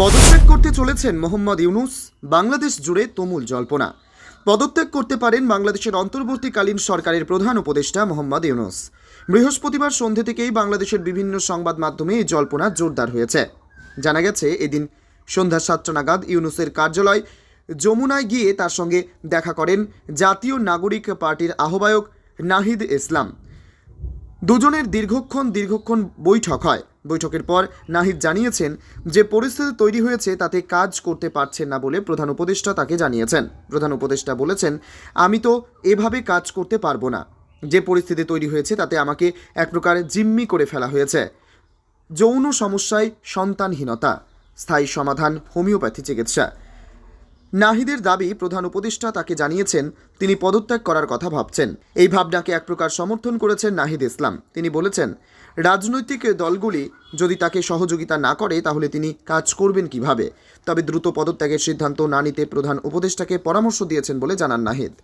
পদত্যাগ করতে চলেছেন মোহাম্মদ ইউনুস, বাংলাদেশ জুড়ে তুমুল জল্পনা। পদত্যাগ করতে পারেন বাংলাদেশের অন্তর্বর্তীকালীন সরকারের প্রধান উপদেষ্টা মোহাম্মদ ইউনুস। বৃহস্পতিবার সন্ধে থেকেই বাংলাদেশের বিভিন্ন সংবাদ মাধ্যমে এই জল্পনা জোরদার হয়েছে। জানা গেছে, এদিন সন্ধ্যা সাতটা নাগাদ ইউনুসের কার্যালয় যমুনায় গিয়ে তার সঙ্গে দেখা করেন জাতীয় নাগরিক পার্টির আহ্বায়ক নাহিদ ইসলাম। দুজনের দীর্ঘক্ষণ দীর্ঘক্ষণ বৈঠক হয়। বৈঠকের পর নাহিদ জানিয়েছেন যে পরিস্থিতি তৈরি হয়েছে তাতে কাজ করতে পারছেন না বলে প্রধান উপদেষ্টা তাকে জানিয়েছেন। প্রধান উপদেষ্টা বলেছেন, আমি তো এভাবে কাজ করতে পারব না। যে পরিস্থিতি তৈরি হয়েছে তাতে আমাকে এক প্রকার জিম্মি করে ফেলা হয়েছে। যৌন সমস্যায় সন্তানহীনতা, স্থায়ী সমাধান, হোমিওপ্যাথি চিকিৎসা। নাহিদের দাবি প্রধান উপদেষ্টা তাকে জানিয়েছেন, তিনি পদত্যাগ করার কথা ভাবছেন। এই ভাবনাকে এক প্রকার সমর্থন করেছেন নাহিদ ইসলাম। তিনি বলেছেন, রাজনৈতিক দলগুলি যদি তাকে সহযোগিতা না করে, তাহলে তিনি কাজ করবেন কীভাবে? তবে দ্রুত পদত্যাগের সিদ্ধান্ত না নিতে প্রধান উপদেষ্টাকে পরামর্শ দিয়েছেন বলে জানান নাহিদ।